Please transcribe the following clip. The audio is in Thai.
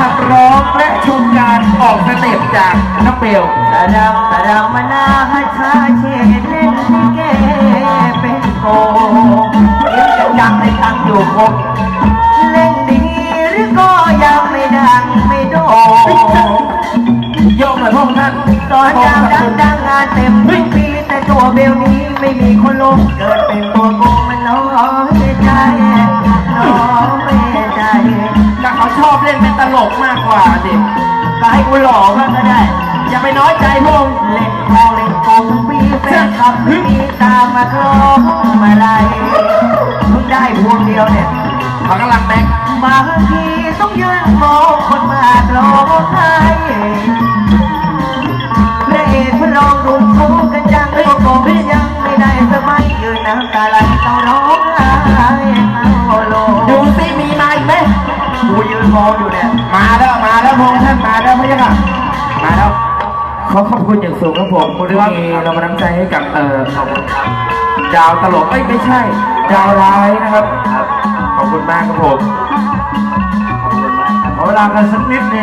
ขับร้องและชมการออกสเต็ปจากน้องเบลสรำสรำมานาให้ชาเชนเล่นลิเกเป็นโกเสียงจะดังในทางอยู่คงเล่นดีหรือก็ยังไม่ดังไม่โดนโยกหน่อยพวกท่านตอนยามดังดังงานเต็มทุกปีแต่ตัวเบลนี้ไม่มีคนลงเกิดเป็นตัวโก แต่เขาชอบเล่นเป็นตลกมากกว่าดิก็ให้กูหล่อบ้างก็ได้ อย่าไปน้อยใจพวกเล่นทองเล่นกงปีแฟนคลับไม่มีตามมาคล้องมาไล่เพิ่งได้พวงเดียวเนี่ยเขากำลังแบกบางทีต้องยืนมองคนมากร้องไห้พระเอกพระรองรุมสู้กันจังโกโก้ยังไม่ได้สมัยยืนน้ำตาไหลต้องร้องไห้เอาโลดูซิมีมาอีกไหม กูยืนมองอยู่เนี่ย มาแล้วมาแล้วพงท่านมาแล้วพะยะค่ะมาแล้วขอขอบคุณอย่างสูงครับผมคุณที่มีเรามาน้ำใจให้กับเอ่อดาวตลกเอ้ยไม่ใช่ ดาวร้ายนะครับ ขอบคุณมากครับผมขอเวลากันสักนิดนึง